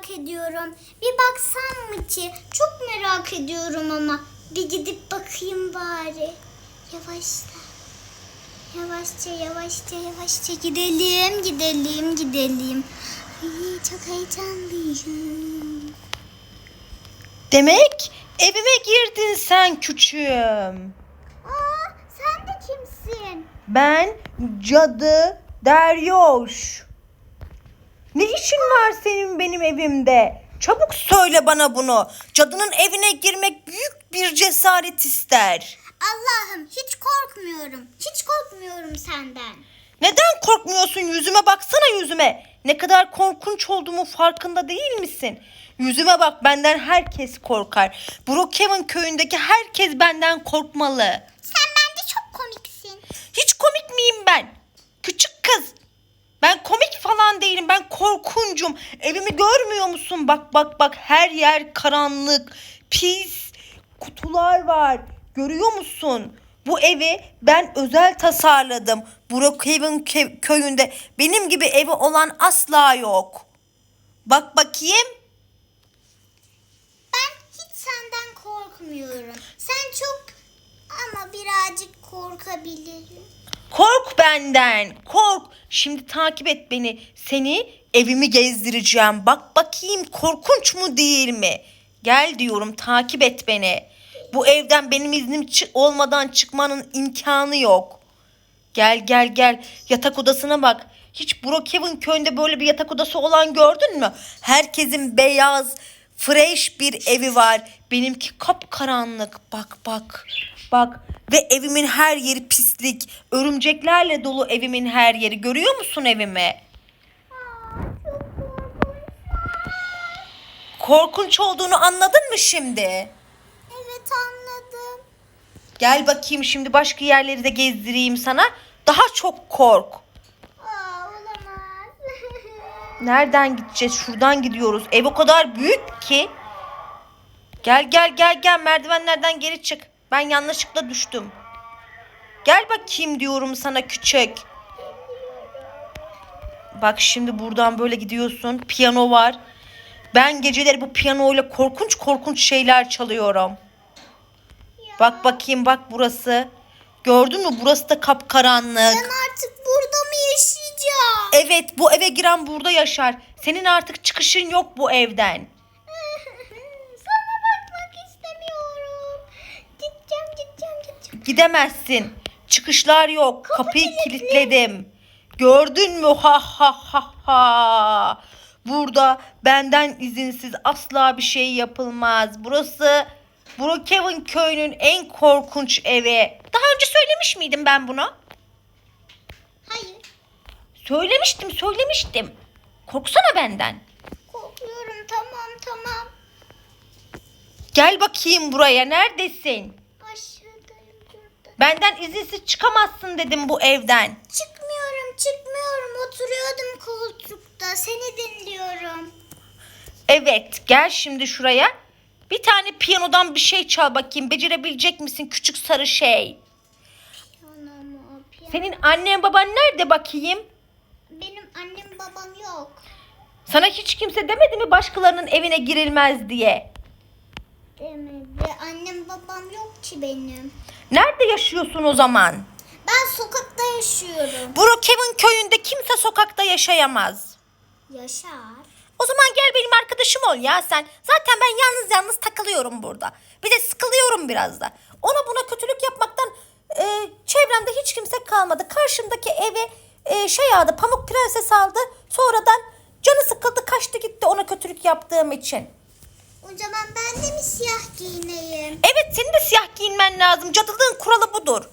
merak ediyorum. Bir baksam mı ki? Çok merak ediyorum ama. Bir gidip bakayım bari. Yavaşla. Yavaşça yavaşça yavaşça gidelim gidelim gidelim. Ay çok heyecanlıyım. Demek evime girdin sen küçüğüm. Aa sen de kimsin? Ben cadı Deryoş. Ne işin var senin benim evimde? Çabuk söyle bana bunu. Cadının evine girmek büyük bir cesaret ister. Allah'ım hiç korkmuyorum. Hiç korkmuyorum senden. Neden korkmuyorsun? Yüzüme baksana yüzüme. Ne kadar korkunç olduğumu farkında değil misin? Yüzüme bak benden herkes korkar. Brookhaven köyündeki herkes benden korkmalı. Sen bence çok komiksin. Hiç komik miyim ben? Küçük kız. Ben komik falan değilim. Ben korkuncum. Evimi görmüyor musun? Bak bak bak her yer karanlık, pis. Kutular var. Görüyor musun? Bu evi ben özel tasarladım. Brookhaven kö- köyünde benim gibi evi olan asla yok. Bak bakayım. Ben hiç senden korkmuyorum. Sen çok ama birazcık korkabilirim. Kork benden. Kork. Şimdi takip et beni. Seni evimi gezdireceğim. Bak bakayım korkunç mu değil mi? Gel diyorum takip et beni. Bu evden benim iznim olmadan çıkmanın imkanı yok. Gel gel gel. Yatak odasına bak. Hiç Brookhaven köyünde böyle bir yatak odası olan gördün mü? Herkesin beyaz, fresh bir evi var. Benimki kapkaranlık. Bak bak. Bak ve evimin her yeri pislik. Örümceklerle dolu evimin her yeri. Görüyor musun evimi? Korkunç olduğunu anladın mı şimdi? Evet anladım. Gel bakayım şimdi başka yerleri de gezdireyim sana. Daha çok kork. Aa, olamaz. Nereden gideceğiz? Şuradan gidiyoruz. Ev o kadar büyük ki. Gel gel gel gel merdivenlerden geri çık. Ben yanlışlıkla düştüm. Gel bakayım diyorum sana küçük. Bak şimdi buradan böyle gidiyorsun. Piyano var. Ben geceleri bu piyanoyla korkunç korkunç şeyler çalıyorum. Bak bakayım bak burası. Gördün mü? Burası da kapkaranlık. ben artık burada mı yaşayacağım? Evet bu eve giren burada yaşar. Senin artık çıkışın yok bu evden. Sana bakmak istemiyorum. Gideceğim gideceğim gideceğim. Gidemezsin. Çıkışlar yok. Kapıyı kilitledim. Gördün mü? Ha ha ha ha. Burada benden izinsiz asla bir şey yapılmaz. Burası Brookhaven köyünün en korkunç evi. Daha önce söylemiş miydim ben bunu? Hayır Söylemiştim, söylemiştim. Korksana benden. korkuyorum tamam tamam. Gel bakayım buraya. Neredesin? Aşağıdayım burada. Benden izinsiz çıkamazsın dedim bu evden. Çıkmıyorum çıkmıyorum oturuyordum koltukta seni dinliyorum. Evet, gel şimdi şuraya. Bir tane piyanodan bir şey çal bakayım. Becerebilecek misin küçük sarı şey? Piyano mu piyano? Senin annen baban nerede bakayım? Benim annem babam yok. Sana hiç kimse demedi mi başkalarının evine girilmez diye? Demedi. Annem babam yok ki benim. Nerede yaşıyorsun o zaman? Ben sokakta yaşıyorum. Brookhaven köyünde kimse sokakta yaşayamaz. Yaşar. O zaman gel benim arkadaşım ol ya sen. Zaten ben yalnız yalnız takılıyorum burada. Bir de sıkılıyorum biraz da. Ona buna kötülük yapmaktan e, çevremde hiç kimse kalmadı. Karşımdaki eve e, şey aldı, Pamuk Prenses aldı. Sonradan canı sıkıldı, kaçtı gitti ona kötülük yaptığım için. O zaman ben de mi siyah giyineyim? Evet senin de siyah giyinmen lazım. Cadılığın kuralı budur.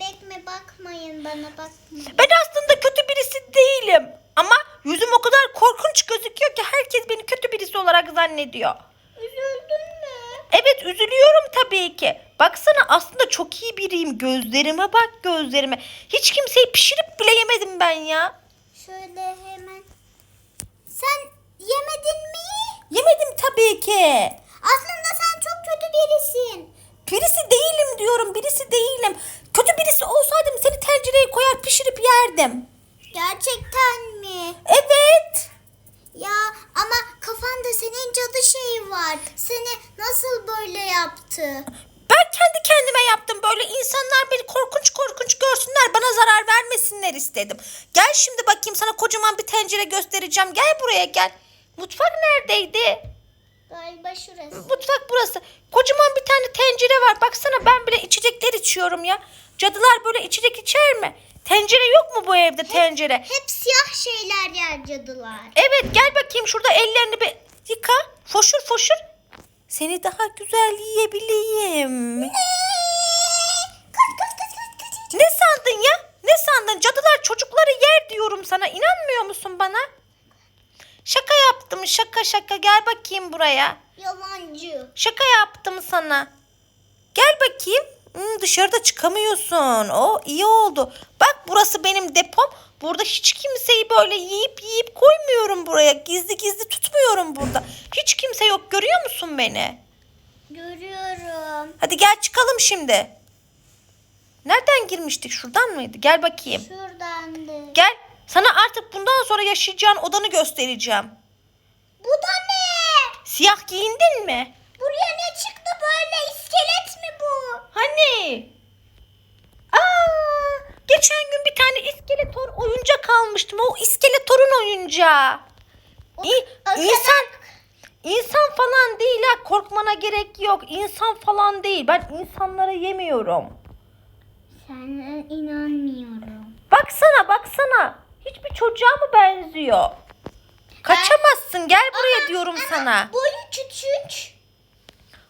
Bekme bakmayın bana bakmayın. Ben aslında kötü birisi değilim. Ama yüzüm o kadar korkunç gözüküyor ki herkes beni kötü birisi olarak zannediyor. Üzüldün mü? Evet üzülüyorum tabii ki. Baksana aslında çok iyi biriyim. Gözlerime bak gözlerime. Hiç kimseyi pişirip bile yemedim ben ya. Şöyle hemen. Sen yemedin mi? Yemedim tabii ki. Aslında sen çok kötü birisin. Birisi değilim diyorum. Birisi değilim. Kötü birisi olsaydım seni tencereye koyar pişirip yerdim. Gerçekten mi? Evet. Ya ama kafanda senin cadı şeyi var. Seni nasıl böyle yaptı? Ben kendi kendime yaptım böyle insanlar beni korkunç korkunç görsünler bana zarar vermesinler istedim. Gel şimdi bakayım sana kocaman bir tencere göstereceğim. Gel buraya gel. Mutfak neredeydi? Galiba şurası. Mutfak burası. Kocaman bir tane tencere var. Baksana ben bile içecekler içiyorum ya. Cadılar böyle içecek içer mi? Tencere yok mu bu evde tencere? Hep siyah şeyler yer cadılar. Evet gel bakayım şurada ellerini bir yıka. Foşur foşur. Seni daha güzel yiyebileyim. Ne sandın ya? Ne sandın? Cadılar çocukları yer diyorum sana. İnanmıyor musun bana? Şaka yaptım şaka şaka. Gel bakayım buraya. Yalancı. Şaka yaptım sana. Gel bakayım. Hmm, dışarıda çıkamıyorsun. O iyi oldu. Bak burası benim depom. Burada hiç kimseyi böyle yiyip yiyip koymuyorum buraya. Gizli gizli tutmuyorum burada. Hiç kimse yok. Görüyor musun beni? Görüyorum. Hadi gel çıkalım şimdi. Nereden girmiştik? Şuradan mıydı? Gel bakayım. Şuradandı. Gel. Sana artık bundan sonra yaşayacağın odanı göstereceğim. Bu da ne? Siyah giyindin mi? Buraya ne çıktı böyle? İskelet mi bu? Hani? Aa, geçen gün bir tane iskeletor oyuncak almıştım. O iskeletorun oyuncağı. İ- o insan insan falan değil ha. Korkmana gerek yok. İnsan falan değil. Ben insanlara yemiyorum. Sana inanmıyorum. Baksana baksana. Hiçbir çocuğa mı benziyor? Kaçamazsın. Gel buraya diyorum sana. Boyu küçük.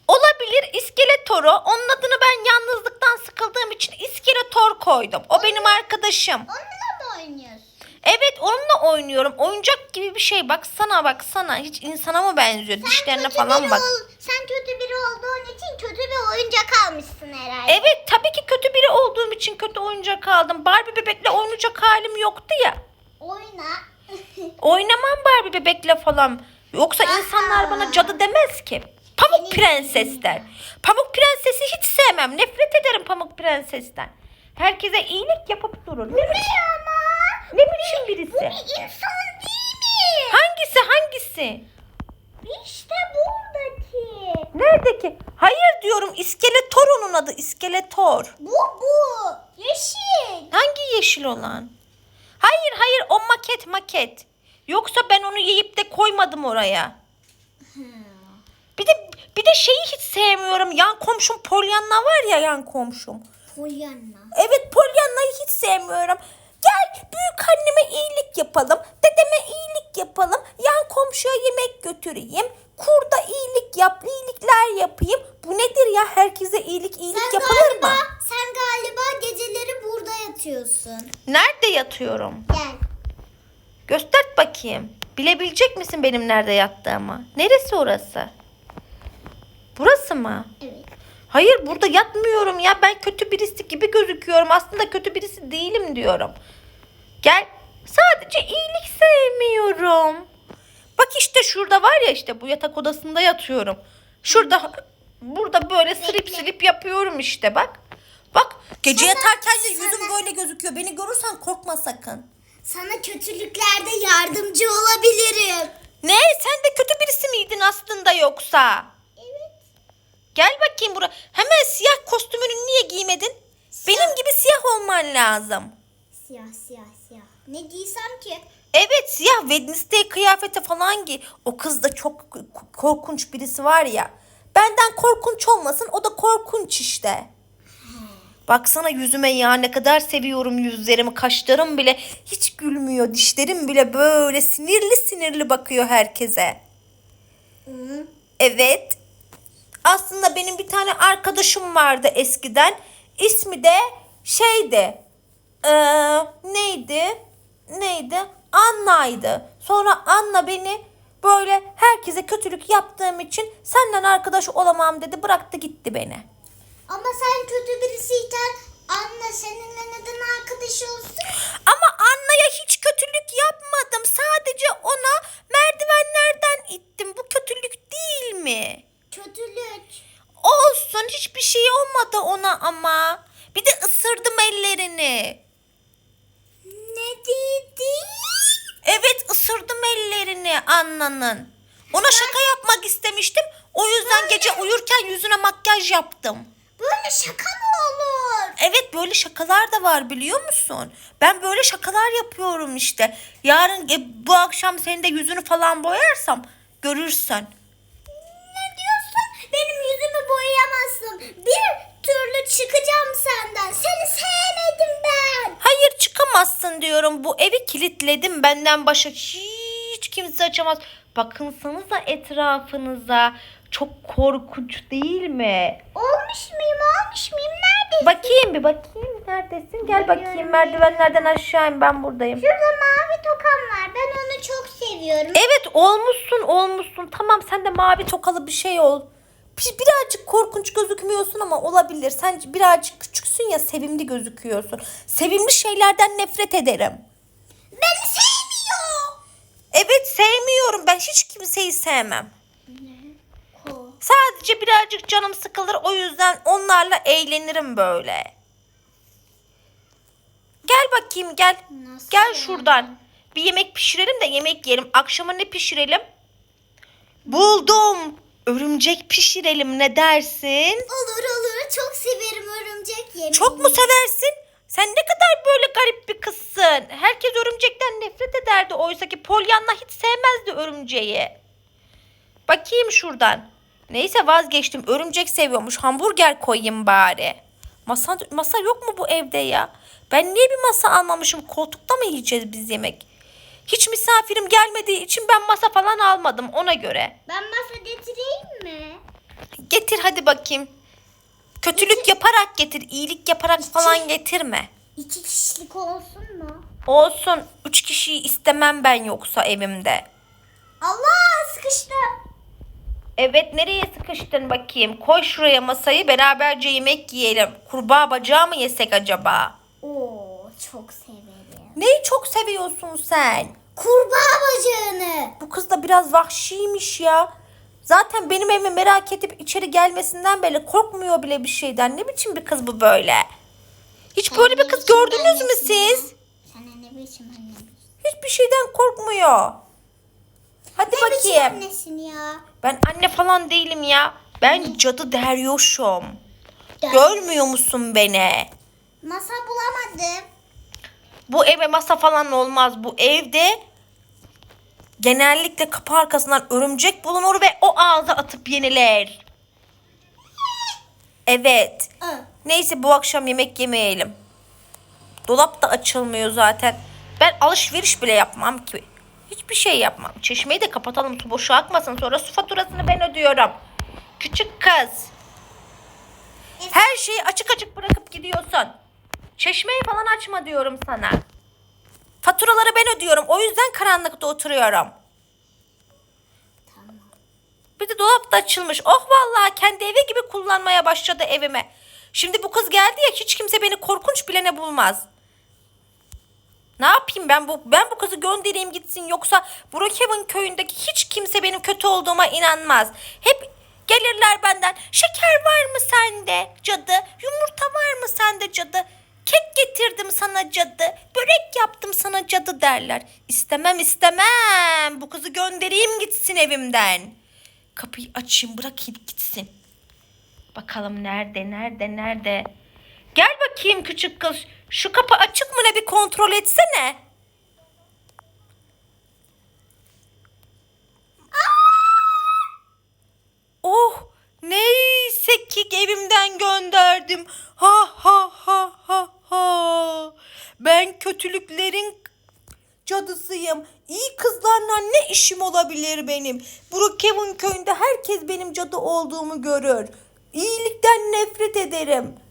Olabilir iskeletoru. Onun adını ben yalnızlıktan sıkıldığım için iskeletor koydum. O benim arkadaşım. Onunla mı oynuyorsun? Evet onunla oynuyorum. Oyuncak gibi bir şey. Baksana baksana. Hiç insana mı benziyor? Dişlerine kötü falan biri bak. ol- sen kötü biri olduğun için kötü bir oyuncak almışsın herhalde. Evet tabii ki kötü biri olduğum için kötü oyuncak aldım. Barbie bebekle oynayacak halim yoktu ya. Oyna. Oynamam Barbie bebekle falan. Yoksa Aa. insanlar bana cadı demez ki. Pamuk Senin prenses der. Pamuk prensesi hiç sevmem. Nefret ederim pamuk prensesten. Herkese iyilik yapıp durur. Ne biçim, ama. ne biçim birisi? Bu bir insan değil mi? Hangisi hangisi? İşte buradaki. Nerede ki? Hayır diyorum iskeletor onun adı iskeletor. Bu bu. Yeşil. Hangi yeşil olan? Hayır hayır o maket maket. Yoksa ben onu yiyip de koymadım oraya. Bir de bir de şeyi hiç sevmiyorum. Yan komşum Pollyanna var ya yan komşum. Poyanna. Evet Pollyanna'yı hiç sevmiyorum. Gel büyük anneme iyilik yapalım. Dedeme iyilik yapalım. Yan komşuya yemek götüreyim. Kurda iyilik yap, iyilikler yapayım. Bu nedir ya? Herkese iyilik iyilik Sen yapılır galiba, mı? sen yatıyorsun. Nerede yatıyorum? Gel. Göstert bakayım. Bilebilecek misin benim nerede yattığımı? Neresi orası? Burası mı? Evet. Hayır burada yatmıyorum ya. Ben kötü birisi gibi gözüküyorum. Aslında kötü birisi değilim diyorum. Gel. Sadece iyilik sevmiyorum. Bak işte şurada var ya işte bu yatak odasında yatıyorum. Şurada burada böyle silip Bekle. silip yapıyorum işte bak. Bak gece Sana- yatarken de yüzüm sana- böyle gözüküyor. Beni görürsen korkma sakın. Sana kötülüklerde yardımcı olabilirim. Ne? Sen de kötü birisi miydin aslında yoksa? Evet. Gel bakayım buraya. Hemen siyah kostümünü niye giymedin? Benim gibi siyah olman lazım. Siyah siyah siyah. Ne giysem ki? Evet siyah Wednesday kıyafeti falan giy. O kız da çok korkunç birisi var ya. Benden korkunç olmasın o da korkunç işte. Baksana yüzüme ya ne kadar seviyorum yüzlerimi. Kaşlarım bile hiç gülmüyor. Dişlerim bile böyle sinirli sinirli bakıyor herkese. Evet. Aslında benim bir tane arkadaşım vardı eskiden. İsmi de şeydi. Ee, neydi? Neydi? Anna'ydı. Sonra Anna beni böyle herkese kötülük yaptığım için senden arkadaş olamam dedi. Bıraktı gitti beni. Ama sen kötü birisiyken anne seninle neden arkadaş olsun? Ama Anna'ya hiç kötülük yapmadım. Sadece ona merdivenlerden ittim. Bu kötülük değil mi? Kötülük. Olsun hiçbir şey olmadı ona ama. Bir de ısırdım ellerini. Ne dedi? Evet ısırdım ellerini Anna'nın. Ona şaka yapmak istemiştim. O yüzden gece uyurken yüzüne makyaj yaptım. Böyle şaka mı olur? Evet böyle şakalar da var biliyor musun? Ben böyle şakalar yapıyorum işte. Yarın e, bu akşam senin de yüzünü falan boyarsam görürsen. Ne diyorsun? Benim yüzümü boyayamazsın. Bir türlü çıkacağım senden. Seni sevmedim ben. Hayır çıkamazsın diyorum. Bu evi kilitledim. Benden başka hiç kimse açamaz. Bakınsanıza etrafınıza. Çok korkunç değil mi? Olmuş muyum? Olmuş muyum? Neredesin? Bakayım bir bakayım. Neredesin? Gel bakayım. Merdivenlerden aşağı in ben buradayım. Şurada mavi tokam var. Ben onu çok seviyorum. Evet olmuşsun olmuşsun. Tamam sen de mavi tokalı bir şey ol. Bir- Birazcık korkunç gözükmüyorsun ama olabilir. Sen birazcık küçüksün ya sevimli gözüküyorsun. Sevimli şeylerden nefret ederim. Beni sevmiyor. Evet sevmiyorum. Ben hiç kimseyi sevmem. Sadece birazcık canım sıkılır. O yüzden onlarla eğlenirim böyle. Gel bakayım gel. Nasıl Gel yani? şuradan. Bir yemek pişirelim de yemek yiyelim. Akşama ne pişirelim? Buldum. Örümcek pişirelim ne dersin? Olur olur. Çok severim örümcek yemeği. Çok mu seversin? Sen ne kadar böyle garip bir kızsın. Herkes örümcekten nefret ederdi. Oysa ki Pollyanna hiç sevmezdi örümceği. Bakayım şuradan. Neyse vazgeçtim. Örümcek seviyormuş. Hamburger koyayım bari. Masa, masa yok mu bu evde ya? Ben niye bir masa almamışım? Koltukta mı yiyeceğiz biz yemek? Hiç misafirim gelmediği için ben masa falan almadım ona göre. Ben masa getireyim mi? Getir hadi bakayım. Kötülük yaparak getir. iyilik yaparak falan getirme. İki kişilik olsun mu? Olsun. Üç kişiyi istemem ben yoksa evimde. Allah sıkıştım. Evet nereye sıkıştın bakayım? Koy şuraya masayı beraberce yemek yiyelim. Kurbağa bacağı mı yesek acaba? Oo çok severim. Neyi çok seviyorsun sen? Kurbağa bacağını. Bu kız da biraz vahşiymiş ya. Zaten benim evimi merak edip içeri gelmesinden beri korkmuyor bile bir şeyden. Ne biçim bir kız bu böyle? Hiç böyle bir kız gördünüz mü siz? Sen ne biçim annem? Hiçbir şeyden korkmuyor. Hadi Ne biçim bakayım. annesin ya? Ben anne falan değilim ya. Ben cadı deryoşum. Der- Görmüyor musun beni? Masa bulamadım. Bu eve masa falan olmaz. Bu evde genellikle kapı arkasından örümcek bulunur ve o ağza atıp yenilir. Evet. Aa, Neyse bu akşam yemek yemeyelim. Dolap da açılmıyor zaten. Ben alışveriş bile yapmam ki. Hiçbir şey yapmam. Çeşmeyi de kapatalım su boşu akmasın. Sonra su faturasını ben ödüyorum. Küçük kız. Her şeyi açık açık bırakıp gidiyorsun. Çeşmeyi falan açma diyorum sana. Faturaları ben ödüyorum. O yüzden karanlıkta oturuyorum. tamam. Bir de dolap da açılmış. Oh vallahi kendi evi gibi kullanmaya başladı evime. Şimdi bu kız geldi ya hiç kimse beni korkunç bilene bulmaz. Ne yapayım ben bu ben bu kızı göndereyim gitsin yoksa Brookhaven köyündeki hiç kimse benim kötü olduğuma inanmaz. Hep gelirler benden. Şeker var mı sende cadı? Yumurta var mı sende cadı? Kek getirdim sana cadı. Börek yaptım sana cadı derler. İstemem istemem. Bu kızı göndereyim gitsin evimden. Kapıyı açayım bırakayım gitsin. Bakalım nerede nerede nerede. Gel bakayım küçük kız. Şu kapı açık mı ne bir kontrol etsene. Oh neyse ki evimden gönderdim. Ha ha ha ha ha. Ben kötülüklerin cadısıyım. İyi kızlarla ne işim olabilir benim? Brookhaven köyünde herkes benim cadı olduğumu görür. İyilikten nefret ederim.